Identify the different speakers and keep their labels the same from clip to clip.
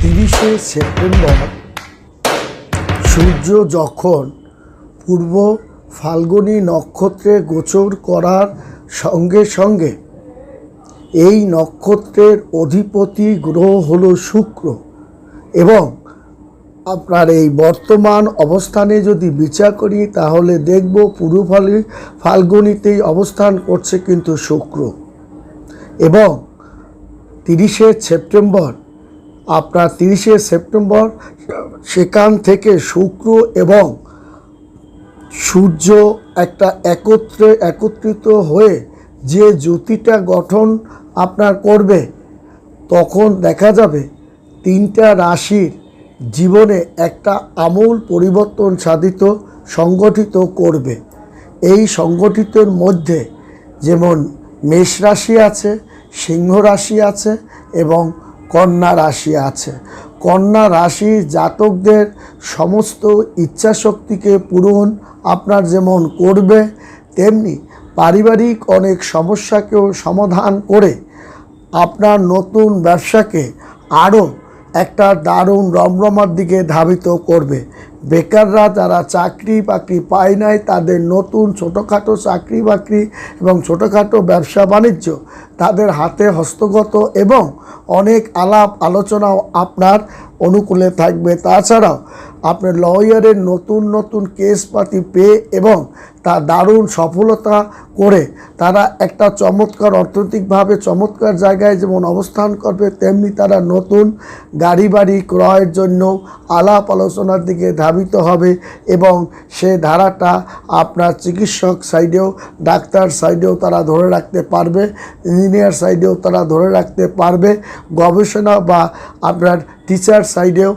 Speaker 1: তিরিশে সেপ্টেম্বর সূর্য যখন পূর্ব ফাল্গুনী নক্ষত্রে গোচর করার সঙ্গে সঙ্গে এই নক্ষত্রের অধিপতি গ্রহ হল শুক্র এবং আপনার এই বর্তমান অবস্থানে যদি বিচার করি, তাহলে দেখব পূর্ব ফালি, ফাল্গুনিতেই অবস্থান করছে কিন্তু শুক্র এবং তিরিশে সেপ্টেম্বর আপনার তিরিশে সেপ্টেম্বর, সেখান থেকে শুক্র এবং সূর্য একটা একত্রে একত্রিত হয়ে যে জ্যোতিটা গঠন আপনার করবে, তখন দেখা যাবে তিনটা রাশির জীবনে একটা আমূল পরিবর্তন সাধিত, সংগঠিত করবে। এই সংগঠিতের মধ্যে যেমন মেষ রাশি আছে, সিংহ রাশি আছে এবং কন্যা রাশি আছে। কন্যা রাশি জাতকদের সমস্ত ইচ্ছাশক্তিকে পূরণ আপনার যেমন করবে, তেমনি পারিবারিক অনেক সমস্যাকেও সমাধান করে আপনার নতুন ব্যবসাকে আরও একটা দারুণ রমরমার দিকে ধাবিত করবে। বেকাররা যারা চাকরি বাকরি পায় নাই, তাদের নতুন ছোটোখাটো চাকরি বাকরি এবং ছোটোখাটো ব্যবসা বাণিজ্য তাদের হাতে হস্তগত এবং অনেক আলাপ আলোচনাও আপনার অনুকূলে থাকবে। তাছাড়াও আপনার লয়ারের নতুন নতুন কেসপাতি পেয়ে এবং তা দারুণ সফলতা করে তারা একটা চমৎকার অর্থনৈতিকভাবে চমৎকার জায়গায় যেমন অবস্থান করবে, তেমনি তারা নতুন গাড়ি বাড়ি ক্রয়ের জন্য আলাপ আলোচনার দিকে ধাবিত হবে এবং সে ধারাটা আপনার চিকিৎসক সাইডেও, ডাক্তার সাইডেও তারা ধরে রাখতে পারবে, ইঞ্জিনিয়ার সাইডেও তারা ধরে রাখতে পারবে, গবেষণা বা আপনার টিচার সাইডেও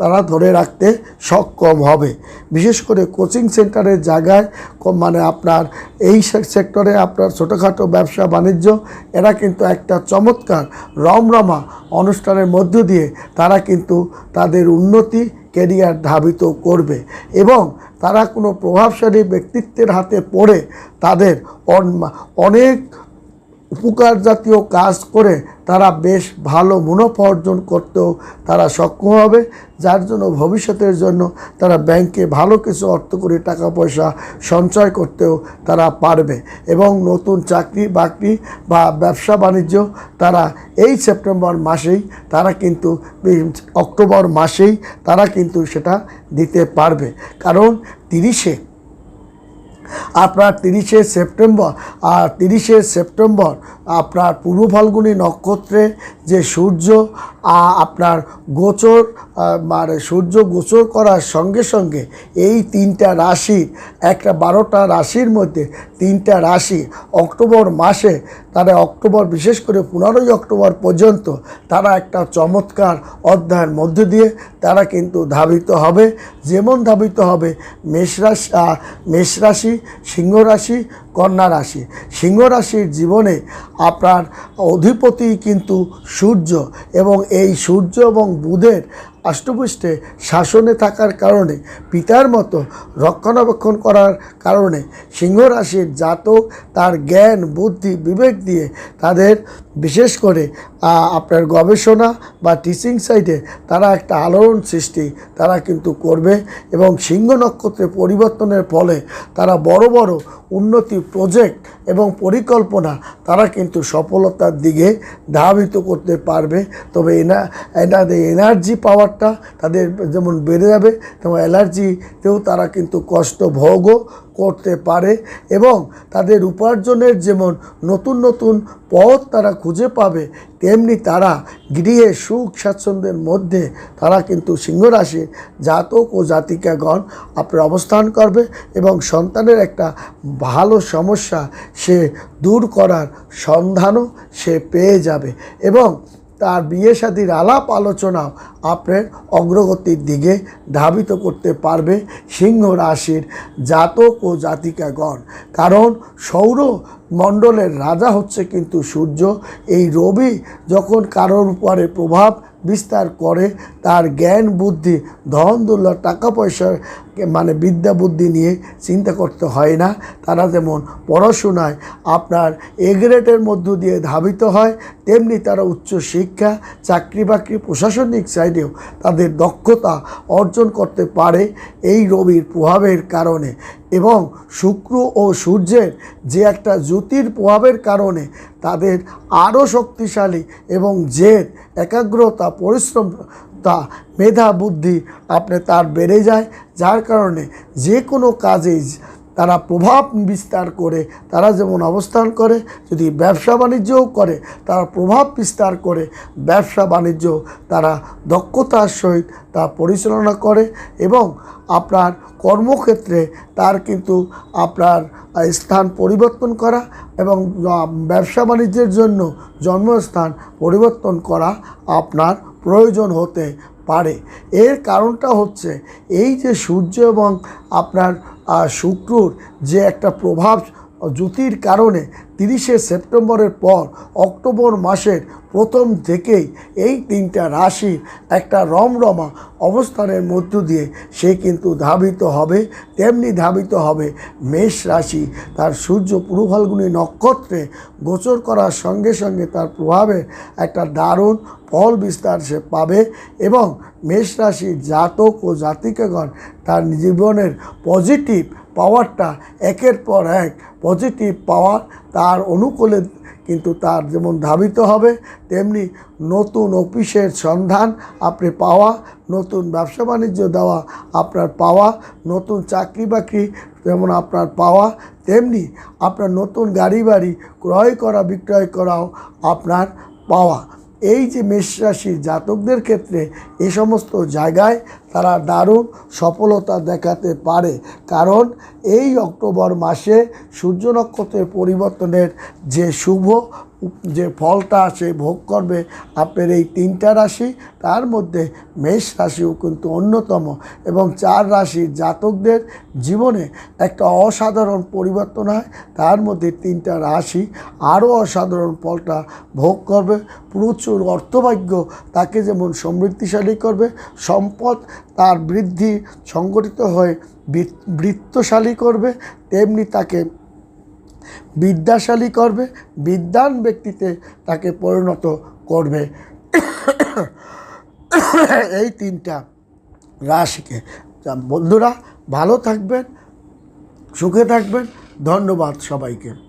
Speaker 1: তারা ধরে রাখতে সক্ষম হবে। বিশেষ করে কোচিং সেন্টারের জায়গায় মানে আপনার এই সেক্টরে আপনার ছোটোখাটো ব্যবসা, বাণিজ্য, এরা কিন্তু একটা চমৎকার রমরমা অনুষ্ঠানের মধ্য দিয়ে তারা কিন্তু তাদের উন্নতি কেরিয়ার ধাবিত করবে এবং তারা কোনো প্রভাবশালী ব্যক্তিত্বের হাতে পড়ে তাদের অন- অনেক উপকার জাতীয় কাজ করে তারা বেশ ভালো মুনাফা অর্জন করতেও তারা সক্ষম হবে, যার জন্য ভবিষ্যতের জন্য তারা ব্যাংকে ভালো কিছু অর্থ করে টাকা পয়সা সঞ্চয় করতেও তারা পারবে এবং নতুন চাকরি, বাকরি বা ব্যবসা বাণিজ্য তারা এই সেপ্টেম্বর মাসেই তারা কিন্তু অক্টোবর মাসেই তারা কিন্তু সেটা দিতে পারবে। কারণ তিরিশে আপনার তিরিশে সেপ্টেম্বর আর তিরিশে সেপ্টেম্বর আপনার পূর্ব ফাল্গুনি নক্ষত্রে যে সূর্য আপনার গোচর মানে সূর্য গোচর করার সঙ্গে সঙ্গে এই তিনটা রাশি একটা বারোটা রাশির মধ্যে তিনটা রাশি অক্টোবর মাসে তারা অক্টোবর, বিশেষ করে পনেরোই অক্টোবর পর্যন্ত তারা একটা চমৎকার অধ্যায়ের মধ্য দিয়ে তারা কিন্তু ধাবিত হবে। যেমন ধাবিত হবে মেষরাশি মেষরাশি, সিংহরাশি, কন্যা রাশি। সিংহ রাশির জীবনে আপনার অধিপতি কিন্তু সূর্য এবং এই সূর্য এবং বুধের অষ্টপুষ্টে শাসনে থাকার কারণে পিতার মতো রক্ষণাবেক্ষণ করার কারণে সিংহ রাশির জাতক তার জ্ঞান, বুদ্ধি, বিবেক দিয়ে তাদের বিশেষ করে আপনার গবেষণা বা টিচিং সাইডে তারা একটা আলোড়ন সৃষ্টি তারা কিন্তু করবে এবং সিংহ নক্ষত্রে পরিবর্তনের ফলে তারা বড় বড় উন্নতি প্রজেক্ট এবং পরিকল্পনা তারা কিন্তু সফলতার দিকে ধাবিত করতে পারবে। তবে এনা, এনাদের এনার্জি পাওয়ারটা তাদের যেমন বেড়ে যাবে, তেমন অ্যালার্জিতেও তারা কিন্তু কষ্ট ভোগও করতে পারে এবং তাদের উপার্জনের যেমন নতুন নতুন পথ তারা খুঁজে পাবে তেমনি তারা গৃহে সুখ স্বাচ্ছন্দ্যের মধ্যে তারা কিন্তু সিংহরাশির জাতক ও জাতিকাগণ আপনার অবস্থান করবে এবং সন্তানের একটা ভালো সমস্যা সে দূর করার সন্ধানও সে পেয়ে যাবে। এবং তার বিয়ে সাথীর আলাপ আলোচনাও আপনার অগ্রগতির দিকে ধাবিত করতে পারবে সিংহ রাশির জাতক ও জাতিকাগণ। কারণ সৌর মণ্ডলের রাজা হচ্ছে কিন্তু সূর্য। এই রবি যখন কারোর উপরে প্রভাব বিস্তার করে, তার জ্ঞান, বুদ্ধি, ধন দুল্লা টাকা পয়সার মানে বিদ্যা, বুদ্ধি নিয়ে চিন্তা করতে হয় না। তারা যেমন পড়াশোনায় আপনার এগ্রেটের মধ্য দিয়ে ধাবিত হয়, তেমনি তারা উচ্চ শিক্ষা চাকরি বাকরি প্রশাসনিক সাইডেও তাদের দক্ষতা অর্জন করতে পারে এই রবির প্রভাবের কারণে। এবং শুক্র ও সূর্যের যে একটা জ্যোতির প্রভাবের কারণে তাদের আরও শক্তিশালী এবং জেদ, একাগ্রতা পরিশ্রম তা মেধা, বুদ্ধি, আপনি তার বেড়ে যায়। যার কারণে যে কোনো কাজেই তারা প্রভাব বিস্তার করে, তারা যেমন অবস্থান করে, যদি ব্যবসা বাণিজ্যও করে, তারা প্রভাব বিস্তার করে, ব্যবসা বাণিজ্য তারা দক্ষতার সহিত তা পরিচালনা করে এবং আপনার কর্মক্ষেত্রে তার কিন্তু আপনার স্থান পরিবর্তন করা এবং ব্যবসা বাণিজ্যের জন্য জন্মস্থান পরিবর্তন করা আপনার প্রয়োজন হতে পারে। এর কারণটা হচ্ছে এই যে সূর্য এবং আপনার আহ, শুক্রর যে একটা প্রভাব জ্যোতির কারণে তিরিশে সেপ্টেম্বরের পর অক্টোবর মাসের প্রথম থেকেই এই তিনটা রাশির একটা রমরমা অবস্থানের মধ্য দিয়ে সে কিন্তু ধাবিত হবে, তেমনি ধাবিত হবে মেষ রাশি। তার সূর্য পূর্ব নক্ষত্রে গোচর করার সঙ্গে সঙ্গে তার প্রভাবে একটা দারুণ ফল বিস্তার সে পাবে এবং মেষ রাশির জাতক ও জাতিকাগণ তার জীবনের পজিটিভ পাওয়ারটা একের পর এক পজিটিভ পাওয়ার তার অনুকূলে কিন্তু তার যেমন ধাবিত হবে, তেমনি নতুন অফিসের সন্ধান আপনি পাওয়া, নতুন ব্যবসা বাণিজ্য দেওয়া আপনার পাওয়া, নতুন চাকরি বাকরি যেমন আপনার পাওয়া, তেমনি আপনার নতুন গাড়ি বাড়ি ক্রয় করা, বিক্রয় করাও আপনার পাওয়া। এই যে মেষ জাতকদের ক্ষেত্রে এ সমস্ত জায়গায় তারা দারুণ সফলতা দেখাতে পারে। কারণ এই অক্টোবর মাসে সূর্য নক্ষত্রের পরিবর্তনের যে শুভ যে ফলটা সে ভোগ করবে আপনার এই তিনটা রাশি, তার মধ্যে মেষ রাশিও কিন্তু অন্যতম। এবং চার রাশির জাতকদের জীবনে একটা অসাধারণ পরিবর্তন হয়। তার মধ্যে তিনটা রাশি আরও অসাধারণ ফলটা ভোগ করবে। প্রচুর অর্থভাগ্য তাকে যেমন সমৃদ্ধিশালী করবে, সম্পদ তার বৃদ্ধি সংগঠিত হয়ে বৃত্তশালী করবে, তেমনি তাকে বিদ্যাশালী করবে, বিদ্যান ব্যক্তিতে তাকে পরিণত করবে। এই তিনটা রাশিকে। বন্ধুরা, ভালো থাকবেন, সুখে থাকবেন। ধন্যবাদ সবাইকে।